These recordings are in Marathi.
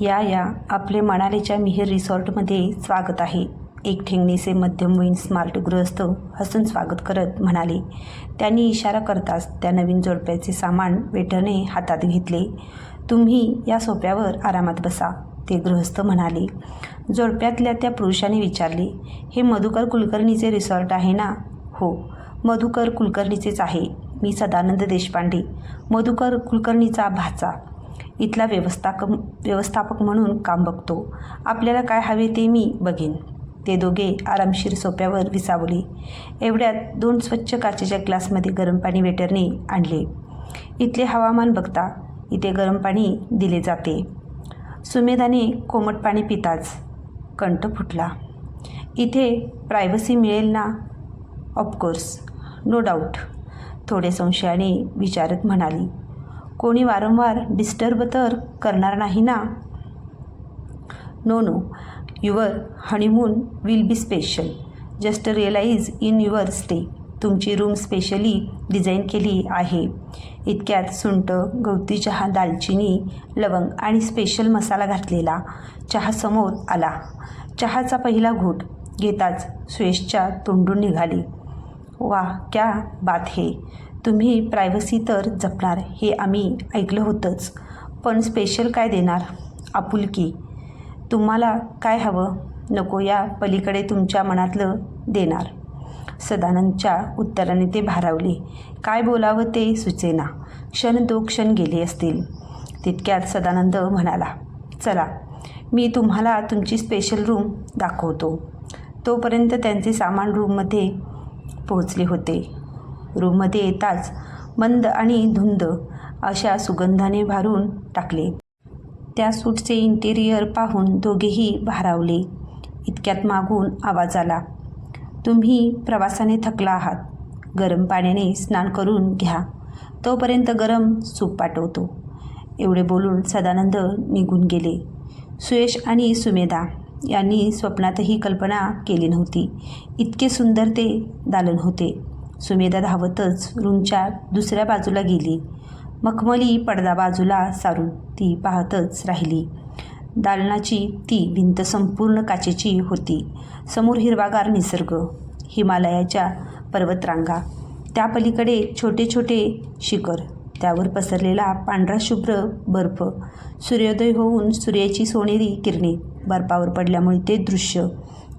या या. आपले मनालीच्या मिहीर रिसॉर्टमध्ये स्वागत आहे. एक ठेंगणीचे मध्यमवयीन स्मार्ट गृहस्थ हसून स्वागत करत म्हणाले त्यांनी इशारा करताच त्या नवीन जोडप्याचे सामान वेटरने हातात घेतले. तुम्ही या सोप्यावर आरामात बसा ते गृहस्थ म्हणाले. जोडप्यातल्या त्या पुरुषाने विचारले हे मधुकर कुलकर्णीचे रिसॉर्ट आहे ना? हो मधुकर कुलकर्णीचेच आहे. मी सदानंद देशपांडे. मधुकर कुलकर्णीचा भाचा. इथला व्यवस्थाक व्यवस्थापक म्हणून काम बघतो. आपल्याला काय हवे ते मी बघेन. ते दोघे आरामशीर सोप्यावर विसावले. एवढ्यात दोन स्वच्छ काचेच्या ग्लासमध्ये गरम पाणी वेटरने आणले. इथले हवामान बघता इथे गरम पाणी दिले जाते. सुमेधाने कोमट पाणी पिताच. कंठ फुटला. इथे प्रायव्हसी मिळेल ना? ऑफकोर्स नो डाऊट थोडे संशयाने विचारत म्हणाली. कोणी वारंवार डिस्टर्ब तर करणार नाही ना? No no your honeymoon will be special just realize in your stay तुमची रूम स्पेशली डिझाईन केली आहे. इतक्यात सुंट गवती चहा दालचिनी लवंग आणि स्पेशल मसाला घातलेला. चहा समोर आला. चहाचा पहिला घोट घेताच सुयशच्या तोंडून निघाली. वा क्या बात हे! तुम्ही प्रायव्हसी तर जपणार हे आम्ही ऐकलं होतंच. पण स्पेशल काय देणार? आपुलकी. तुम्हाला काय हवं? नको या पलीकडे तुमच्या मनातलं देणार. सदानंदच्या उत्तराने ते भारावले. काय बोलावं ते सुचेना. क्षण दो क्षण गेले असतील. तितक्यात सदानंद म्हणाला चला मी तुम्हाला तुमची स्पेशल रूम दाखवतो. तोपर्यंत त्यांचे सामान रूममध्ये पोहोचले होते. रूममध्ये येताच मंद आणि धुंद अशा सुगंधाने भारून टाकले. त्या सूटचे इंटेरियर पाहून दोघेही भारावले. इतक्यात मागून आवाज आला तुम्ही प्रवासाने थकला आहात. गरम पाण्याने स्नान करून घ्या. तोपर्यंत गरम सूप पाठवतो. एवढे बोलून सदानंद निघून गेले. सुयश आणि सुमेधा यांनी स्वप्नातही कल्पना केली नव्हती. इतके सुंदर ते दालन होते. सुमेधा धावतच रूमच्या दुसऱ्या बाजूला गेली. मखमली पडदा बाजूला सारून ती पाहतच राहिली. दालनाची ती भिंत संपूर्ण काचेची होती. समोर हिरवागार निसर्ग हिमालयाच्या पर्वतरांगा. त्या पलीकडे छोटे छोटे शिखर त्यावर पसरलेला पांढरा शुभ्र बर्फ. सूर्योदय होऊन सूर्याची सोनेरी किरणे बर्फावर पडल्यामुळे ते दृश्य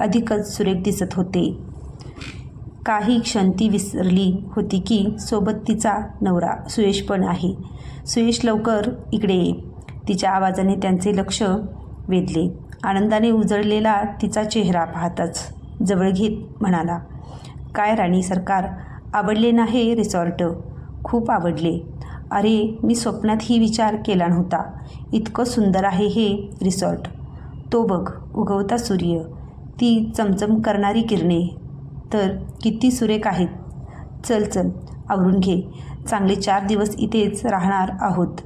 अधिकच सुरेख दिसत होते. काही क्षण ती विसरली होती की सोबत तिचा नवरा सुयश पण आहे. सुयश लवकर इकडे ये. तिच्या आवाजाने त्यांचे लक्ष वेधले. आनंदाने उजळलेला तिचा चेहरा पाहताच जवळ घेत म्हणाला काय राणी सरकार आवडले ना हे रिसॉर्ट. खूप आवडले. अरे मी स्वप्नातही विचार केला नव्हता. इतकं सुंदर आहे हे रिसॉर्ट. तो बघ उगवता सूर्य. ती चमचम करणारी किरणे. तर किती सुरेख आहेत. चल चल आवरून घे. चांगले चार दिवस इथेच राहणार आहोत.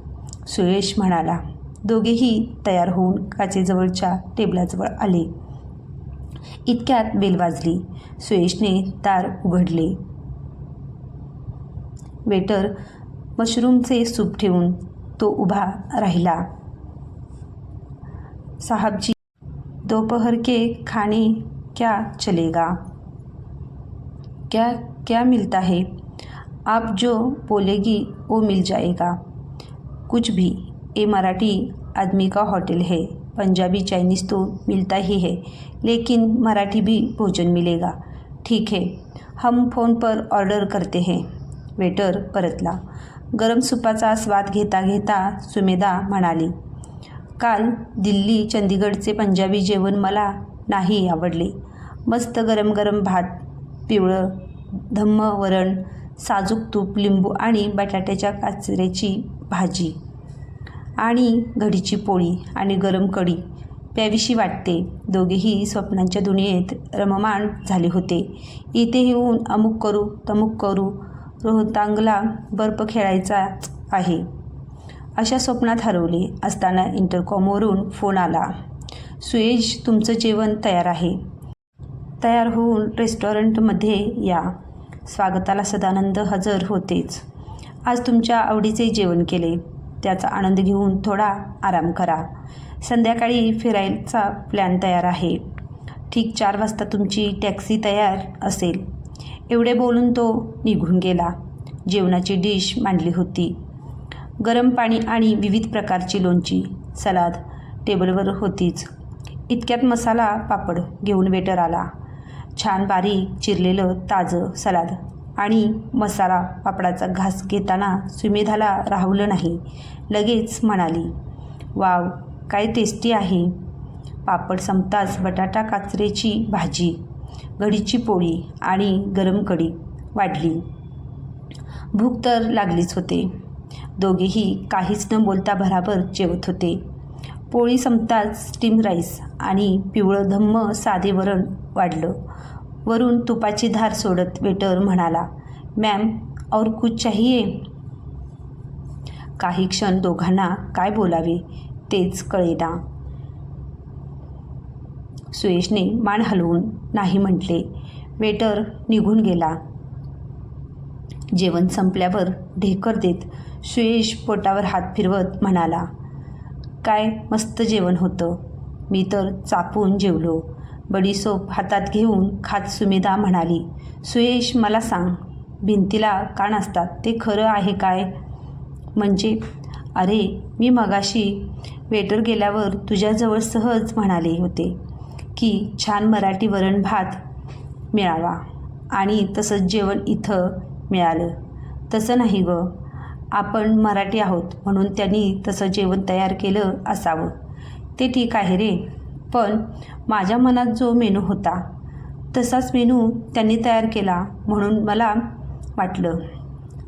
सुयश म्हणाला. दोघेही तयार होऊन काचेजवळच्या टेबलाजवळ आले. इतक्यात बेल वाजली. सुरेशने दार उघडले. वेटर मशरूमचे सूप ठेवून तो उभा राहिला. साहबजी दोपहर के खाने क्या चलेगा? क्या क्या मिलता है? आप जो बोलेगी वो मिल जाएगा। कुछ भी। ये मराठी आदमी का होटल है। पंजाबी चाइनीज़ तो मिलता ही है लेकिन मराठी भी भोजन मिलेगा। ठीक है। हम फ़ोन पर ऑर्डर करते हैं। वेटर परतला। गरम सुपाचा स्वाद घेता घेता सुमेधा म्हणाली काल दिल्ली चंदीगडचे पंजाबी जेवण मला नाही आवडले. मस्त गरम गरम भात पिवळं धम्म वरण साजूक तूप लिंबू आणि बटाट्याच्या काचऱ्याची भाजी आणि घडीची पोळी आणि गरम कढी प्याविशी वाटते. दोघेही स्वप्नांच्या दुनियेत रममाण झाले होते. इथे येऊन अमुक करू तमुक करू रोहतांगला बर्फ खेळायचा आहे. अशा स्वप्नात हरवले असताना इंटरकॉमवरून फोन आला. सुयेश तुमचं जेवण तयार आहे. तयार होऊन रेस्टॉरंटमध्ये या. स्वागताला सदानंद हजर होतेच. आज तुमच्या आवडीचे जेवण केले. त्याचा आनंद घेऊन थोडा आराम करा. संध्याकाळी फिरायचा प्लॅन तयार आहे. ठीक चार वाजता तुमची टॅक्सी तयार असेल. एवढे बोलून तो निघून गेला. जेवणाची डिश मांडली होती. गरम पाणी आणि विविध प्रकारची लोणची सलाद टेबलवर होतीच. इतक्यात मसाला पापड घेऊन वेटर आला. छान बारीक चिरलेलं ताजं सलाद आणि मसाला पापडाचा घास घेताना सुमेधाला राहवलं नाही. लगेच म्हणाली वाव काय टेस्टी आहे. पापड संपताच बटाटा काचरेची भाजी घडीची पोळी आणि गरम कढी वाढली. भूक तर लागलीच होते. दोघेही काहीच न बोलता भराभर जेवत होते. पोळी संपताच स्टीम राईस आणि पिवळं धम्म साधे वरण वाढलं. वरून तुपाची धार सोडत वेटर म्हणाला मॅम और कुछ चाहिए? काही क्षण दोघांना काय बोलावे तेच कळेना. सुयशने मान हलवून नाही म्हटले. वेटर निघून गेला. जेवण संपल्यावर ढेकर देत. सुयेश पोटावर हात फिरवत म्हणाला काय मस्त जेवण होतं. मी तर चापून जेवलो. बडीसोप हातात घेऊन खात सुमेधा म्हणाली सुयेश मला सांग भिंतीला कान असतात ते खरं आहे काय? म्हणजे अरे मी मगाशी वेटर गेल्यावर तुझ्याजवळ सहज म्हणाले होते की छान मराठी वरण भात मिळावा आणि तसंच जेवण इथं मिळालं. तसं नाही गं. आपण मराठी आहोत म्हणून त्यांनी तसं जेवण तयार केलं असावं. ते ठीक आहे रे. पण माझ्या मनात जो मेनू होता तसाच मेनू त्यांनी तयार केला म्हणून मला वाटलं.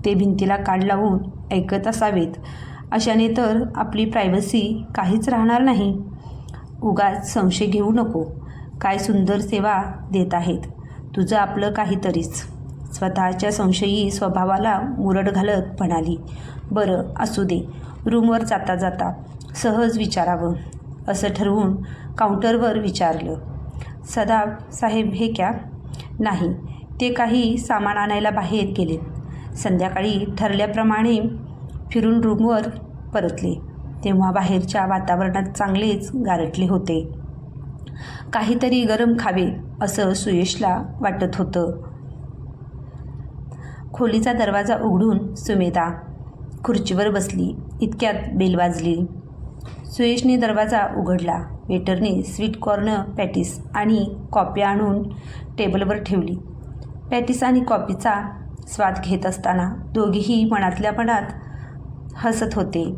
ते भिंतीला काढ लावून ऐकत असावेत. अशाने तर आपली प्रायव्हसी काहीच राहणार नाही. उगाच संशय घेऊ नको. काय सुंदर सेवा देत आहेत. तुझं आपलं काहीतरीच. स्वतःच्या संशयी स्वभावाला मुरड घालत म्हणाली बरं असू दे. रूमवर जाता जाता सहज विचारावं असं ठरवून काउंटरवर विचारलं. सदा साहेब हे क्या? नाही ते काही सामान आणायला बाहेर गेलेत संध्याकाळी ठरल्याप्रमाणे फिरून रूमवर परतले. तेव्हा बाहेरच्या वातावरणात चांगलेच गारटले होते. काहीतरी गरम खावे असं सुयशला वाटत होतं. खोलीचा दरवाजा उघडून सुमेधा खुर्चीवर बसली इतक्यात बेल वाजली. सुयशने दरवाजा उघडला. वेटरने स्वीट कॉर्न पॅटीस आणि कॉपी आणून टेबलवर ठेवली. पॅटीस आणि कॉपीचा स्वाद घेत असताना दोघेही मनातल्या मनात हसत होते.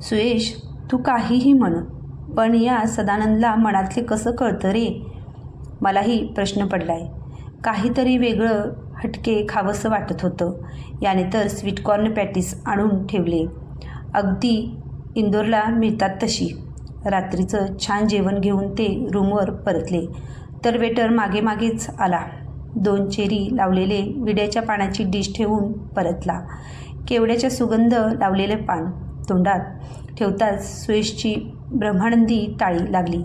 सुयश तू काहीही म्हण पण या सदानंदला मनातले कसं कळतं रे? मलाही प्रश्न पडलाय. काहीतरी वेगळं हटके खावंसं वाटत होतं. याने तर स्वीटकॉर्न पॅटीस आणून ठेवले. अगदी इंदोरला मिळतात तशी. रात्रीचं छान जेवण घेऊन ते रूमवर परतले. तर वेटर मागे मागेच आला. दोन चेरी लावलेले विड्याच्या पानाची डिश ठेवून परतला. केवड्याच्या सुगंध लावलेले पान. तोंडात ठेवताच सुयशची ब्रह्मानंदी टाळी लागली.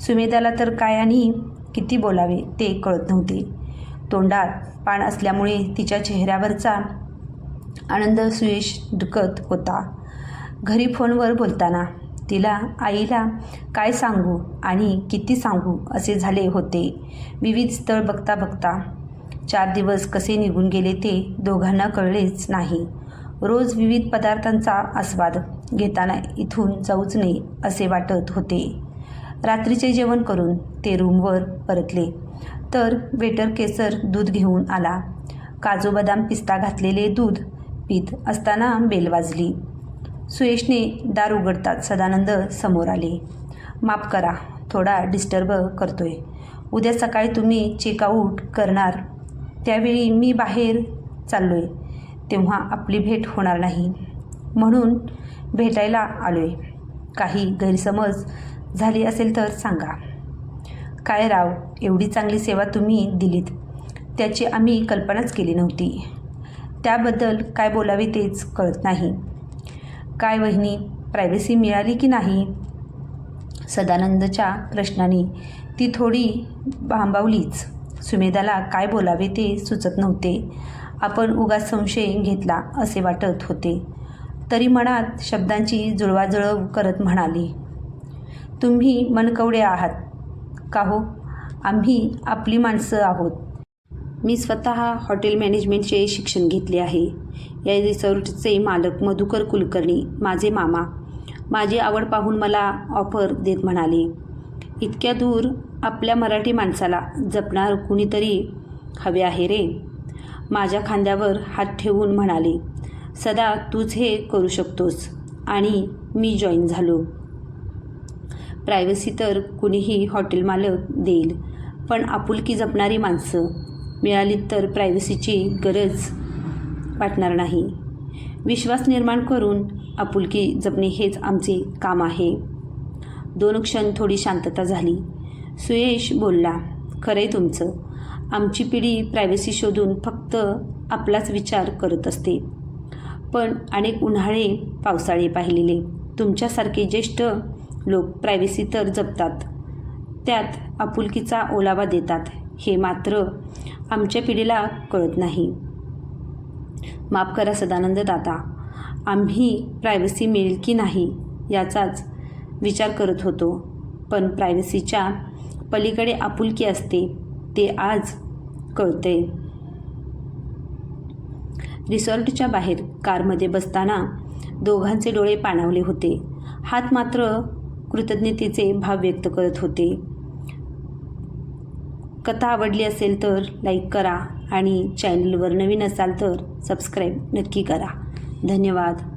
सुमेधाला तर काय आणि किती बोलावे ते कळत नव्हते. तोंडात पान असल्यामुळे तिच्या चेहऱ्यावरचा आनंद सुयश दुखत होता. घरी फोनवर बोलताना तिला आईला काय सांगू आणि किती सांगू असे झाले होते. विविध स्थळ बघता बघता चार दिवस कसे निघून गेले ते दोघांना कळलेच नाही. रोज विविध पदार्थांचा आस्वाद घेताना इथून जाऊच नये असे वाटत होते. रात्रीचे जेवण करून ते रूमवर परतले. तर वेटर केसर दूध घेऊन आला. काजू बदाम पिस्ता घातलेले दूध पीत असताना बेल वाजली. सुयशने दार उघडतात सदानंद समोर आले. माफ करा थोडा डिस्टर्ब करतोय. उद्या सकाळी तुम्ही चेकआउट करणार. त्यावेळी मी बाहेर चाललोय. तेव्हा आपली भेट होणार नाही. म्हणून भेटायला आलोय. काही गैरसमज झाली असेल तर सांगा. काय राव एवढी चांगली सेवा तुम्ही दिलीत. त्याची आम्ही कल्पनाच केली नव्हती. त्याबद्दल काय बोलावे तेच कळत नाही. काय वहिनी प्रायव्हसी मिळाली की नाही? सदानंदच्या प्रश्नाने ती थोडी भांबावलीच. सुमेधाला काय बोलावे ते सुचत नव्हते. आपण उगाच संशय घेतला असे वाटत होते. तरी मनात शब्दांची जुळवाजुळव करत म्हणाली तुम्ही मनकवडे आहात. का हो? आम्ही आपली माणसं आहोत. मी स्वतः हॉटेल मॅनेजमेंटचे शिक्षण घेतले आहे. या रिसॉर्टचे मालक मधुकर कुलकर्णी माझे मामा. माझी आवड पाहून मला ऑफर देत म्हणाले इतक्या दूर आपल्या मराठी माणसाला जपणार कुणीतरी हवे आहे रे? माझ्या खांद्यावर हात ठेवून म्हणाले सदा तूच हे करू शकतोस. आणि मी जॉईन झालो. प्रायव्हसी तर कुणीही हॉटेल मालक देईल. पण आपुलकी जपणारी माणसं मिळाली तर प्रायव्हसीची गरज वाटणार नाही. विश्वास निर्माण करून आपुलकी जपणे हेच आमचे काम आहे. दोन क्षण थोडी शांतता झाली. सुयेश बोलला खरंय तुमचं. आमची पिढी प्रायव्हसी शोधून फक्त आपलाच विचार करत असते. पण अनेक उन्हाळे पावसाळे पाहिलेले. तुमच्यासारखे ज्येष्ठ लोक प्रायव्हसी तर जपतात. त्यात आपुलकीचा ओलावा देतात. हे मात्र आमच्या पिढीला कळत नाही. माफ करा सदानंद दादा. आम्ही प्रायव्हसी मिळेल की नाही याचाच विचार करत होतो. पण प्रायव्हसीच्या पलीकडे आपुलकी असते ते आज कळते. रिसॉर्टच्या बाहेर कारमध्ये बसताना दोघांचे डोळे पाणावले होते. हात मात्र कृतज्ञतेचे भाव व्यक्त करत होते. कथा आवडली असेल तर लाईक करा आणि चॅनलवर नवीन असाल तर सबस्क्राईब नक्की करा. धन्यवाद.